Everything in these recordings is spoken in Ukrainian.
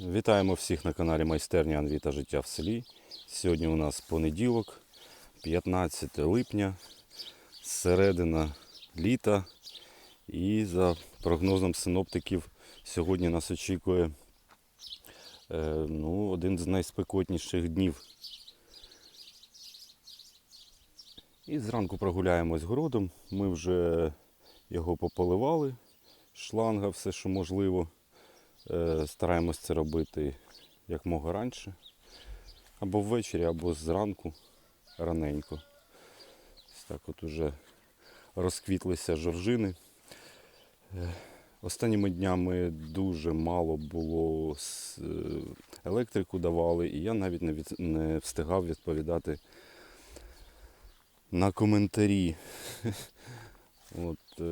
Вітаємо всіх на каналі Майстерня Анві та Життя в селі. Сьогодні у нас понеділок, 15 липня, середина літа. І за прогнозом синоптиків сьогодні нас очікує е, ну, один з найспекотніших днів. І зранку прогуляємось городом. Ми вже його пополивали, шланга, все, що можливо. Е, Стараємось це робити як мога раніше. Або ввечері, або зранку раненько. Ось так от уже розквітлися жоржини. Е, Останніми днями дуже мало було е, електрику давали, і я навіть не, від, не встигав відповідати на коментарі. От,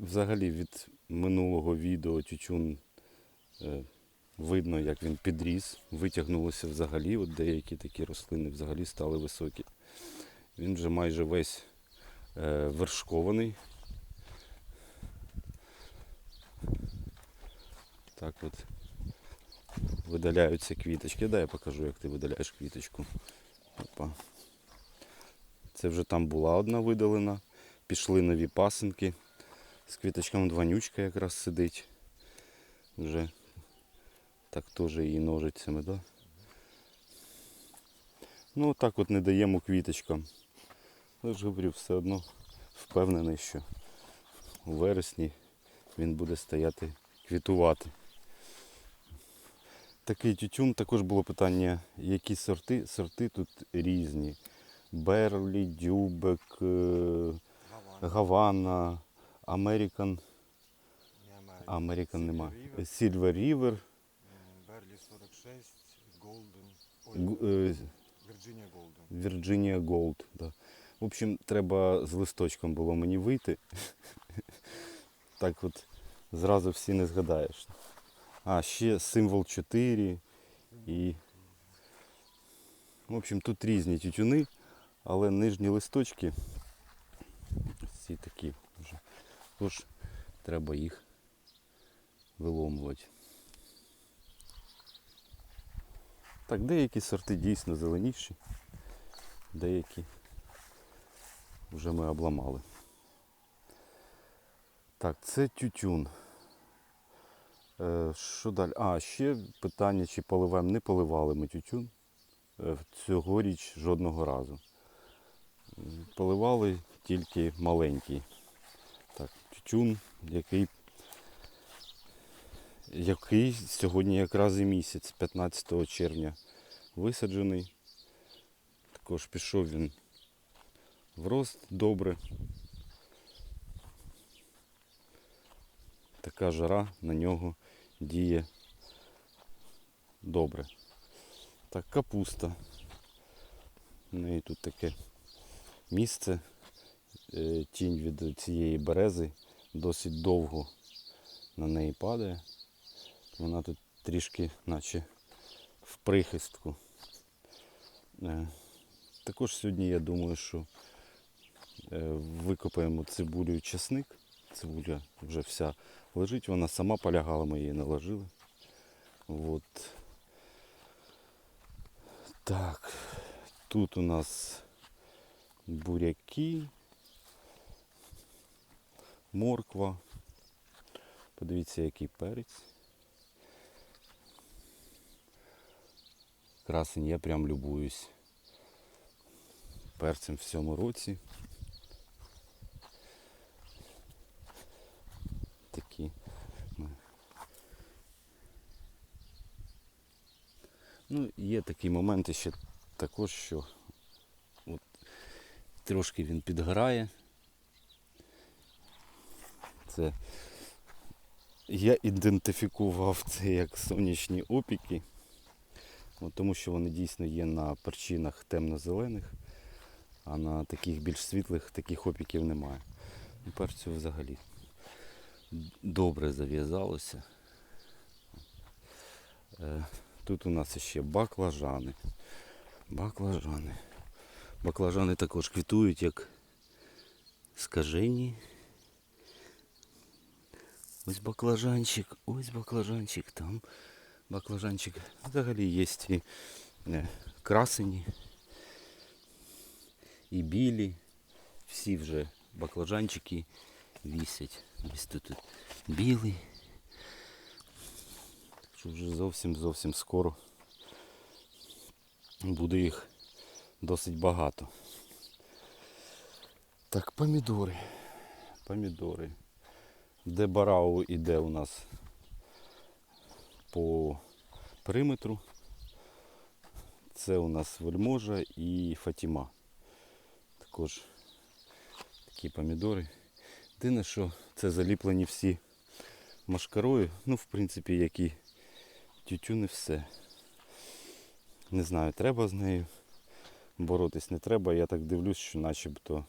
Взагалі від минулого відео тютюн е, видно, як він підріс, витягнулося взагалі. От деякі такі рослини взагалі стали високі. Він вже майже весь е, вершкований. Так от видаляються квіточки. Дай я покажу, як ти видаляєш квіточку. Опа. Це вже там була одна видалена. Пішли нові пасинки. З квіточками дванючка якраз сидить. Вже так теж її ножицями, да? Ну так от не даємо квіточкам. Я ж говорю, все одно впевнений, що у вересні він буде стояти квітувати. Такий тютюн, також було питання, які сорти. Сорти тут різні. Берлі, Дюбек, е, Гавана, Американ. Американ нема. Silver River, Берлі 46, Голден, Г- е, Вірджинія Голден. Virginia Gold. Да. В общем, треба з листочком було мені вийти. Так от зразу всі не згадаєш. А, ще символ 4 і. В общем, тут різні тютюни, але нижні листочки всі такі Тож треба їх виломувати. Так, деякі сорти дійсно зеленіші, деякі вже ми обламали. Так, це тютюн. Е, що далі? А, ще питання, чи поливаємо. Не поливали ми тютюн. Е, цьогоріч жодного разу. Поливали тільки маленький. Тютюн, який, який сьогодні якраз і місяць, 15 червня, висаджений. Також пішов він в рост добре. Така жара на нього діє добре. Так, капуста. У неї тут таке місце, е, тінь від цієї берези досить довго на неї падає. Вона тут трішки наче в прихистку. Е, Також сьогодні я думаю, що е, викопаємо цибулю і чесник. Цибуля вже вся лежить, вона сама полягала, ми її наложили. От. Так, тут у нас буряки, морква. Подивіться, який перець. Красень, я прям любуюсь перцем в цьому році. Такі. Ну, є такі моменти ще також, що от, трошки він підгорає. Це я ідентифікував це як сонячні опіки, тому що вони дійсно є на перчинах темно-зелених, а на таких більш світлих таких опіків немає. І перцю взагалі добре зав'язалося. Е, Тут у нас ще баклажани. Баклажани. Баклажани також квітують як скажені. Ось баклажанчик, ось баклажанчик, там баклажанчик. Взагалі є і е, красені, і білі. Всі вже баклажанчики вісять. Ось тут, тут білий. Що вже зовсім зовсім скоро буде їх досить багато. Так, помідори. Помідори. Де барау іде у нас по периметру. Це у нас вельможа і Фатіма. Також такі помідори. Єдине, що це заліплені всі машкарою. Ну, в принципі, як і тютюни все. Не знаю, треба з нею боротись, не треба. Я так дивлюсь, що начебто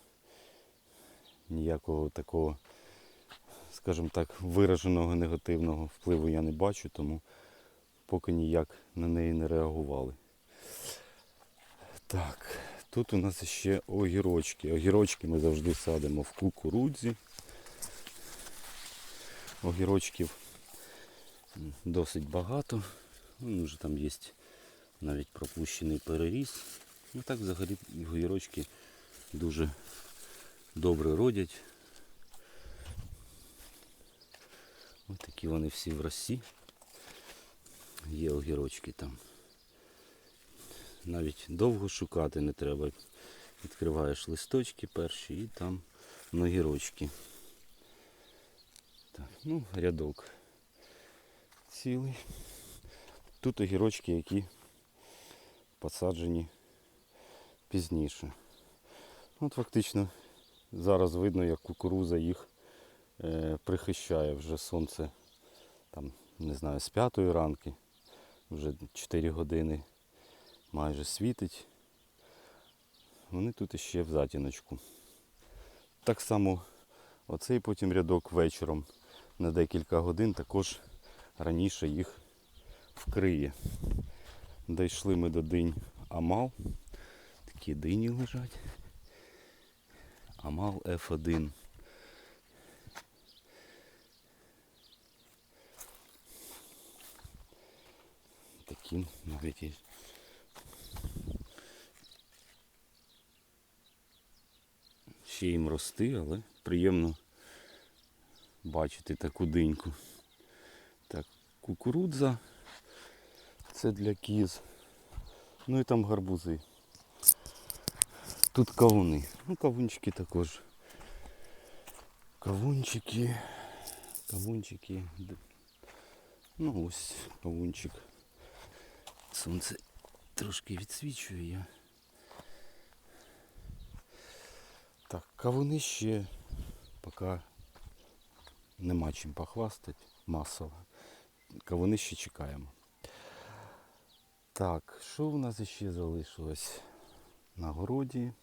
ніякого такого, скажімо так, вираженого негативного впливу я не бачу, тому поки ніяк на неї не реагували. Так, тут у нас ще огірочки. Огірочки ми завжди садимо в кукурудзі. Огірочків досить багато. Ну, вже там є навіть пропущений переріз. Ну так взагалі огірочки дуже добре родять. Ось такі вони всі в росі. Є огірочки там. Навіть довго шукати не треба. Відкриваєш листочки перші і там огірочки. Так, ну, рядок цілий. Тут огірочки, які посаджені пізніше. От фактично зараз видно, як кукуруза їх прихищає вже сонце там, не знаю, з п'ятої ранки, вже 4 години майже світить. Вони тут іще в затіночку. Так само оцей потім рядок вечором на декілька годин також раніше їх вкриє. Дійшли ми до динь Амал. Такі дині лежать. Амал F1. Такі навіть є. Ще їм рости, але приємно бачити таку диньку. Так, кукурудза. Це для кіз. Ну і там гарбузи. Тут кавуни. Ну, кавунчики також. Кавунчики. Кавунчики. Ну ось кавунчик. Сонце трошки відсвічує я. Так, кавуни ще поки нема чим похвастати масово. Кавуни ще чекаємо. Так, що в нас ще залишилось на городі?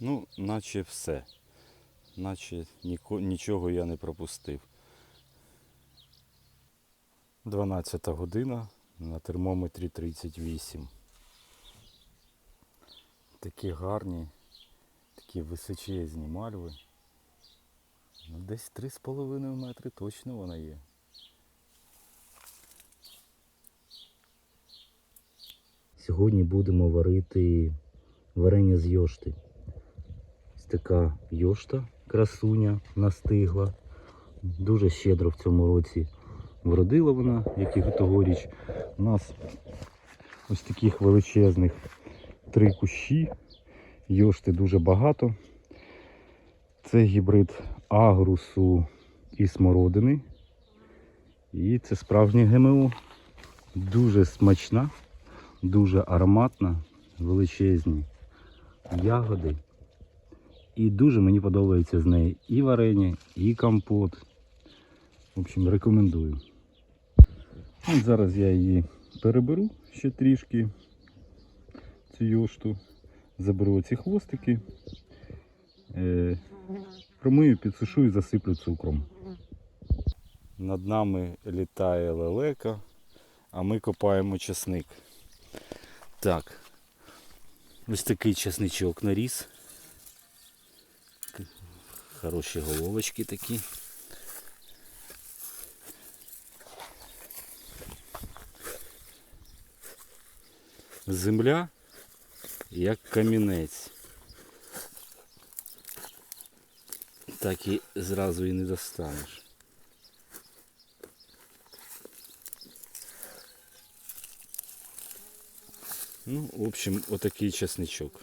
Ну, наче все. Наче ніко- нічого я не пропустив. 12 година на термометрі 38. Такі гарні, такі височезні мальви. Ну, десь 3,5 метри точно вона є. Сьогодні будемо варити варення з йошти. Ось така йошта, красуня настигла. Дуже щедро в цьому році вродила вона, як і тогоріч. У нас ось таких величезних три кущі. Йошти дуже багато. Це гібрид агрусу і смородини. І це справжнє ГМО. Дуже смачна дуже ароматна, величезні ягоди. І дуже мені подобається з неї і варення, і компот. В общем, рекомендую. От зараз я її переберу ще трішки, цю йошту. Заберу ці хвостики, е, промию, підсушу і засиплю цукром. Над нами літає лелека, а ми копаємо часник. Так. Ось такий часничок наріс. Хороші головочки такі. Земля як камінець. Так і зразу і не достанеш. Ну, в общем, отакий чесничок.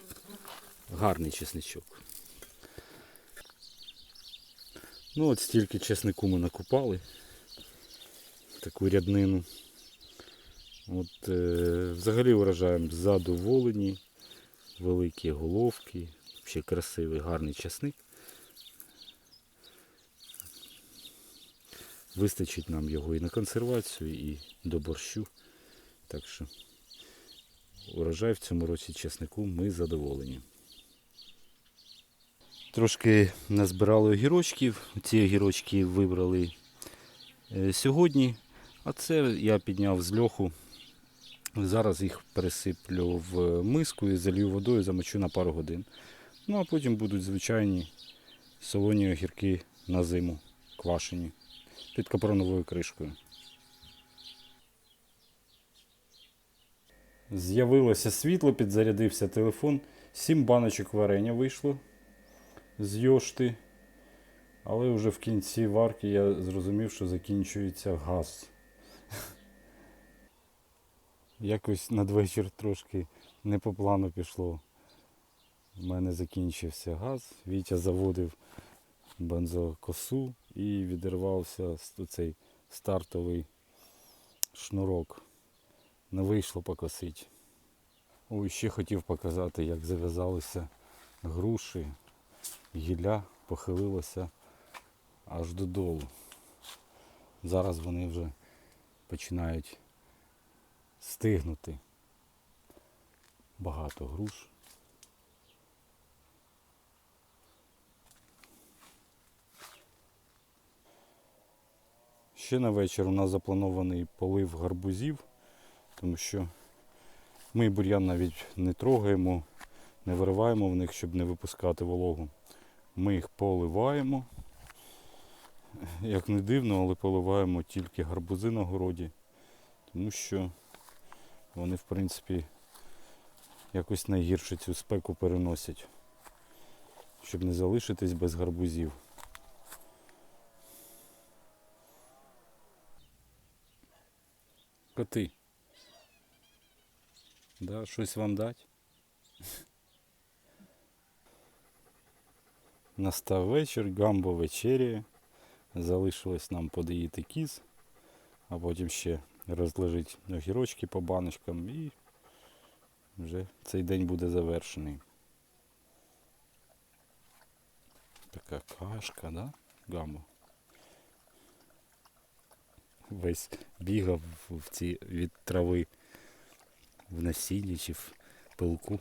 Гарний чесничок. Ну, от стільки чеснику ми накупали. Таку ряднину. От, е, взагалі вражаємо задоволені. Великі головки. Ще красивий, гарний часник. Вистачить нам його і на консервацію, і до борщу. Так що урожай в цьому році чеснику ми задоволені. Трошки назбирали огірочків. Ці огірочки вибрали е, сьогодні. А це я підняв з льоху. Зараз їх пересиплю в миску і залью водою, замочу на пару годин. Ну а потім будуть звичайні солоні огірки на зиму, квашені, під капроновою кришкою. З'явилося світло, підзарядився телефон. Сім баночок варення вийшло з йошти. Але вже в кінці варки я зрозумів, що закінчується газ. Якось надвечір трошки не по плану пішло. У мене закінчився газ. Вітя заводив бензокосу і відірвався цей стартовий шнурок. Не вийшло покосити. Ой, ще хотів показати, як зав'язалися груші. Гілля похилилося аж додолу. Зараз вони вже починають стигнути. Багато груш. Ще на вечір у нас запланований полив гарбузів, тому що ми бур'ян навіть не трогаємо, не вириваємо в них, щоб не випускати вологу. Ми їх поливаємо. Як не дивно, але поливаємо тільки гарбузи на городі, тому що вони, в принципі, якось найгірше цю спеку переносять, щоб не залишитись без гарбузів. Коти. Да, щось вам дать? Настав вечір, гамбо вечеряє. Залишилось нам подоїти кіз, а потім ще розложити огірочки по баночкам і вже цей день буде завершений. Така кашка, да? Гамбо. Весь бігав в ці від трави в насінні чи в пилку.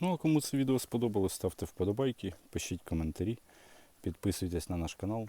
Ну а кому це відео сподобалось, ставте вподобайки, пишіть коментарі, підписуйтесь на наш канал